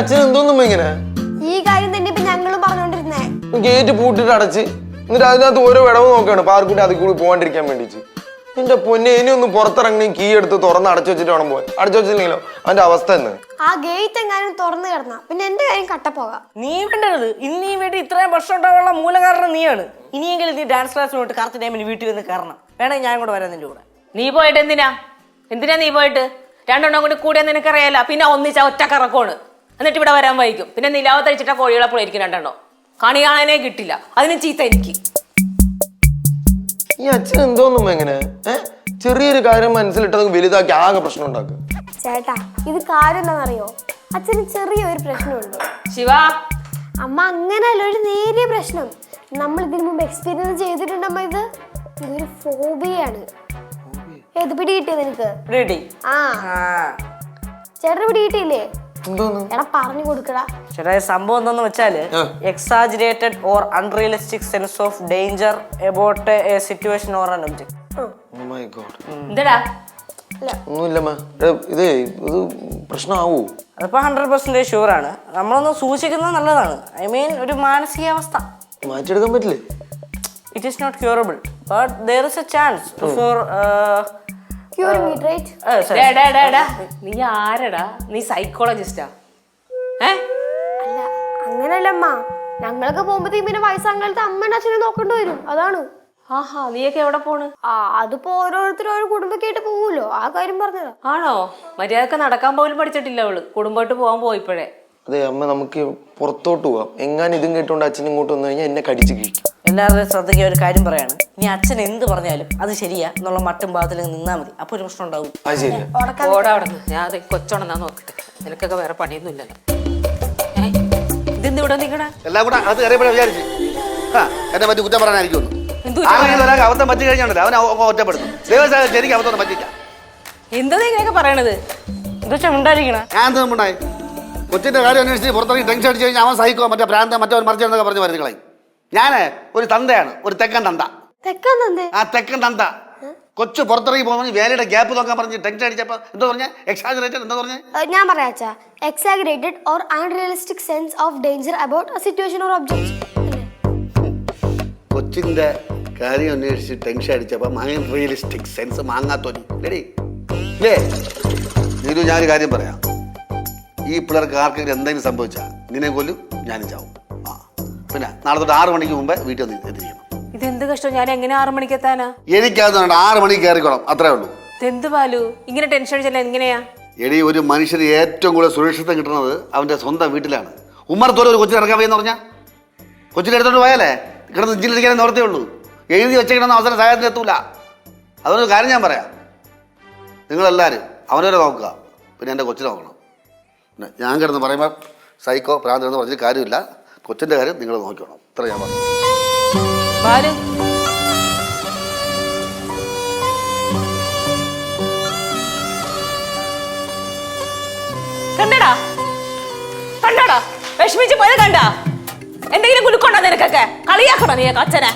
അച്ഛൻ എന്തോന്നും ഇങ്ങനെ? ഈ കാര്യം തന്നെ ഇപ്പൊ ഞങ്ങളും പറഞ്ഞോണ്ടിരുന്നേ. ഗേറ്റ് പൂട്ടിട്ട് അടച്ച്. എന്നിട്ട് അതിനകത്ത് ഓരോ വിടവ് നോക്കാണ് പാർക്കുട്ടി അതിൽ കൂടി പോകാണ്ടിരിക്കാൻ വേണ്ടിട്ട് എന്റെ പൊന്നെ ഇനി ഒന്ന് പുറത്തിറങ്ങി കീ എടുത്ത് തുറന്ന് അടച്ചു വെച്ചിട്ട് വേണം പോകാൻ അടച്ചു വെച്ചില്ലെങ്കിലോ? അവന്റെ അവസ്ഥ എന്ന് ആ ഗേറ്റ് എങ്ങാനും തുറന്നു കിടന്ന പിന്നെ എന്റെ കാര്യം കട്ടപ്പോകാം നീ വേണ്ടത് ഇന്ന് ഈ വീട്ടിൽ ഇത്രയും വർഷം ഉണ്ടാവാനുള്ള മൂലകാരണം നീയാണ്. ഇനിയെങ്കിലും നീ ഡാൻസ് ക്ലാസ് പോയിട്ട് കറക്റ്റ് ടൈമിന് വീട്ടിൽ വന്ന് കയറണം. വേണമെങ്കിൽ ഞാൻ കൂടെ വരാം നിന്റെ കൂടെ. നീ പോയിട്ട് എന്തിനാ? എന്തിനാ നീ പോയിട്ട്? രണ്ടെണ്ണം കൂടി കൂടിയാ നിനക്കറിയാലോ. പിന്നെ ഒന്നിച്ച ഒറ്റ കറക്കമാണ് എന്നിട്ട് ഇവിടെ വരാൻ വൈകും. പിന്നെ നിലാവത്തടിച്ചിട്ട കോഴികളെ പോയിരിക്കും രണ്ടെണ്ണോ. കണി കാണാനേ കിട്ടില്ല. അതിന് ചീത്ത എനിക്ക്. ഈ അച്ഛൻ എന്തോന്നും എങ്ങനെ ചെറിയൊരു കാര്യം മനസ്സിലിട്ടത് വലുതാക്കി ആകെ പ്രശ്നം ഉണ്ടാക്കുക ചേട്ടാ ഇത് കാര്യം എന്താണെന്നറിയോ? അച്ഛന് ചെറിയൊരു പ്രശ്നമുണ്ട്. ശിവ. അമ്മ അങ്ങനല്ല ഒരു നേരിയ പ്രശ്നം. നമ്മൾ ഇതിനു മുമ്പ് എക്സ്പീരിയൻസ് ചെയ്തിട്ടുണ്ട് അമ്മ ഇത്. ഇതൊരു ഫോബിയാണ് ഏത് പിടി കിട്ടിയത് നിനക്ക്? റെഡി ആ. ചേട്ടന് പിടികിട്ടിയില്ലേ എന്തോന്നു എടാ പറഞ്ഞു കൊടുക്കടാ. ചേട്ടാ ഈ സംഭവം എന്താന്ന് വെച്ചാൽ exaggerated or unrealistic sense of danger about a situation or an object Oh my God. എന്താടാ? ഒന്നുമില്ലമ്മ ഇതേ ഇത് പ്രശ്നമാവൂ? അതിപ്പോ ഹൺഡ്രഡ് പെർസെന്റേജ് ഷുവറാണ് നമ്മളൊന്ന് സൂക്ഷിക്കുന്നത് നല്ലതാണ്. ഐ മീൻ ഒരു മാനസികാവസ്ഥ. മാറ്റിയെടുക്കാൻ പറ്റില്ലേ? It is not curable but there is a chance for നീ ആരടാ? നീ സൈക്കോളജിസ്റ്റാ ഏ? അല്ല അങ്ങനെയല്ല അമ്മ ഞങ്ങളൊക്കെ പോകുമ്പോഴത്തേക്കും പിന്നെ വയസ്സാങ്കാലത്ത് അമ്മയുടെ അച്ഛനെ നോക്കേണ്ടി വരും. അതാണ്. ആഹാ നീയൊക്കെ എവിടെ പോണ്? ആ അതിപ്പോ ഓരോരുത്തരും ഓരോ കുടുംബക്കായിട്ട് പോകുമല്ലോ ആ കാര്യം പറഞ്ഞതാ. ആണോ? മര്യാദയ്ക്ക് നടക്കാൻ പോലും പഠിച്ചിട്ടില്ല അവൾ. കുടുംബമായിട്ട് പോവാൻ പോയിപ്പോഴേ. അതെ അമ്മ നമുക്ക് പുറത്തോട്ട് പോവാം. എങ്ങാനും ഇതും കേട്ടോണ്ട് അച്ഛൻ ഇങ്ങോട്ട് വന്നു കഴിഞ്ഞാൽ എന്നെ കടിച്ചു കഴിക്കും. എല്ലാവരുടെയും ശ്രദ്ധയ്ക്ക് ഒരു കാര്യം പറയാണ്. ഇനി അച്ഛൻ എന്ത് പറഞ്ഞാലും അത് ശരിയാ എന്നുള്ള മട്ടും ഭാഗത്തിൽ നിന്നാൽ മതി. അപ്പൊ ഒരു പ്രശ്നം ഉണ്ടാവും. അത് ശരിയാ. ഓടാ അവിടെ നിന്ന് ഞാൻ അത് കൊച്ചോണെന്നാ നോക്കട്ടെ നിനക്കൊക്കെ വേറെ പണിയൊന്നും ഇല്ലല്ലോ ഏ ഇതെന്ത് ഇവിടെ നിൽക്കണ എല്ലാം കൂടെ അത് കയറിയപ്പോഴേ വിചാരിച്ചു. ആ എന്നെ പറ്റി കുറ്റം പറയാനായിരിക്കും എന്തു ആരെങ്കിലും ഒരാൾക്ക് അബദ്ധം പറ്റി കഴിഞ്ഞാണല്ലോ അവൻ അവ- ഒറ്റപ്പെടുന്നു ദൈവസാഹചര്യം എനിക്ക് അബദ്ധം പറ്റില്ല എന്താ നീ ഇങ്ങനെയൊക്കെ പറയണത്? എന്താ ഉണ്ടായിരിക്കണ ഞാൻ എന്ത് മുണ്ടായി കൊച്ചിന്റെ കാര്യം അന്വേഷിച്ച് പുറത്തിറങ്ങി ടെൻഷൻ അടിച്ച് കഴിഞ്ഞാൽ അവൻ സഹിക്കോ മറ്റേ ഭ്രാന്ത മറ്റവൻ മറിച്ചെന്നൊക്കെ പറഞ്ഞ് പറഞ്ഞു കളയും. ഞാൻ ഒരു തന്തയാണ് ഒരു തെക്കൻ തന്ത. തെക്കൻ തന്ത? ആ തെക്കൻ തന്ത. കൊച്ചു പുറത്തിറങ്ങി പോകുമ്പോൾ വേലയുടെ ഗ്യാപ്പ് നോക്കാൻ പറഞ്ഞ് ടെൻഷൻ അടിച്ചപ്പോൾ എന്താ പറഞ്ഞ? എക്സാജറേറ്റഡ് എന്താ പറഞ്ഞ? ഞാൻ ഞാൻ അച്ഛാ. Exaggerated or unrealistic sense of danger about a situation or object കൊച്ചിന്റെ കാര്യം അന്വേഷിച്ച് ടെൻഷൻ അടിച്ചപ്പോൾ അൺറിയലിസ്റ്റിക് റിയലിസ്റ്റിക് സെൻസ് മാങ്ങാത്തോനി റെഡി ഇല്ലേ? ഞാൻ ഞാനൊരു കാര്യം പറയാം. ഈ പിള്ളേർക്ക് ആർക്കെങ്കിലും എന്തെങ്കിലും സംഭവിച്ചാൽ നിന്നെ കൊല്ലും ഞാനും ചാവും. പിന്നെ നാളെ തൊട്ട് ആറ് മണിക്ക് മുമ്പ് വീട്ടിൽ വന്ന് എത്തിയിരിക്കണം. ഇതെന്ത് കഷ്ടം? ഞാൻ എങ്ങനെ ആറു മണിക്ക് എത്താനാ? എനിക്കത് ആറ് മണിക്ക് കയറിക്കോളാം. അത്രേ ഉള്ളൂ. ഇതെന്ത് ബാലു? ഇങ്ങനെ ടെൻഷൻ അടിച്ചല്ല എങ്ങനെയാ? എടി ഒരു മനുഷ്യന് ഏറ്റവും കൂടുതൽ സുരക്ഷിതം കിട്ടുന്നത് അവന്റെ സ്വന്തം വീട്ടിലാണ്. ഉമ്മറത്തോലെ ഒരു കൊച്ചിന് ഇറക്കാൻ വയ്യെന്ന് പറഞ്ഞാ? കൊച്ചിനെ എടുത്തോണ്ട് പോയാലേ? കിടന്ന് ഇഞ്ചിലിരിക്കാനേ നിവർത്തേ ഉള്ളൂ. എഴുതി വെച്ചേക്കണമെന്ന് അവസരം സഹായത്തിന് എത്തൂല. അതൊരു കാര്യം ഞാൻ പറയാം. നിങ്ങളെല്ലാവരും അവനവരെ നോക്കുക. പിന്നെ എന്റെ കൊച്ചിനെ നോക്കണം. പിന്നെ ഞാൻ കിടന്ന് പറയുമ്പോൾ സൈക്കോ പ്രാന്തരെന്ന് പറഞ്ഞിട്ട് കാര്യമില്ല. കൊച്ചിന്റെ കാര്യം നിങ്ങൾ നോക്കണം ഇത്ര ഞാൻ പറഞ്ഞു ബാലു കണ്ടടാ? കണ്ടടാ? വിഷമിച്ച് പോയത് കണ്ട? എന്തെങ്കിലും കുലുക്കുണ്ടോ നിനക്കൊക്കെ? കളിയാക്കണോ നീ അച്ഛനെ?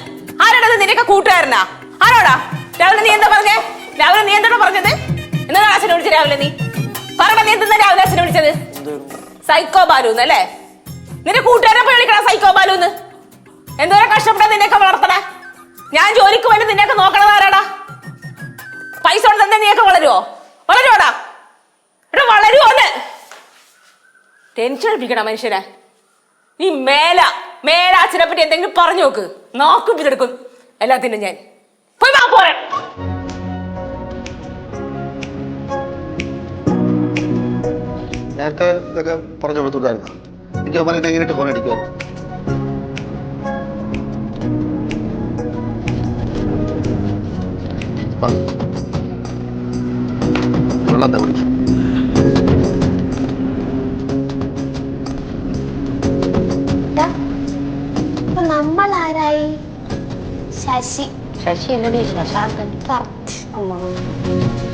ആരോടത് നിനക്ക് കൂട്ടുകാരനാ? ആരോടാ? രാവിലെ നീ എന്താ പറഞ്ഞേ? രാവിലെ നീ എന്താ പറഞ്ഞത്? എന്താ അച്ഛനെ വിളിച്ചത് രാവിലെ നീ. പറഞ്ഞ നീ എന്താ രാവിലെ അച്ഛനെ വിളിച്ചത്? സൈക്കോ ബാലു എന്നല്ലേ നിന്റെ കൂട്ടുകാരെ പോയി വിളിക്കണ സൈക്കോ ബാലു എന്ന് എന്തോരം കഷ്ടപ്പെട്ടാ നിന്നെയൊക്കെ വളർത്തണേ? ഞാൻ ജോലിക്ക് വേണ്ടി നിന്നെയൊക്കെ നോക്കണത് ആരാടാ? പൈസ കൊണ്ട് തന്നെ നീയൊക്കെ വളരുവോ? വളരുവോടാ? എടാ വളരുവോന്ന് ടെൻഷൻ അടിപ്പിക്കണ മനുഷ്യനെ. നീ മേല മേല അച്ഛനെ പറ്റി എന്തെങ്കിലും പറഞ്ഞു നോക്ക്. നോക്കും പിതെടുക്കും എല്ലാത്തിനും ഞാൻ. പോയി വാ പോരെ. നേരത്തെ ഇതൊക്കെ പറഞ്ഞു കൊടുത്തുണ്ടായിരുന്നു എനിക്ക് ഫോൺ അടിക്കുമോ വെള്ളം തന്നെ കുടിക്കും ശശി. ശശി എന്നടി ശശാന്തൻ കറക്റ്റ്. അമ്മ.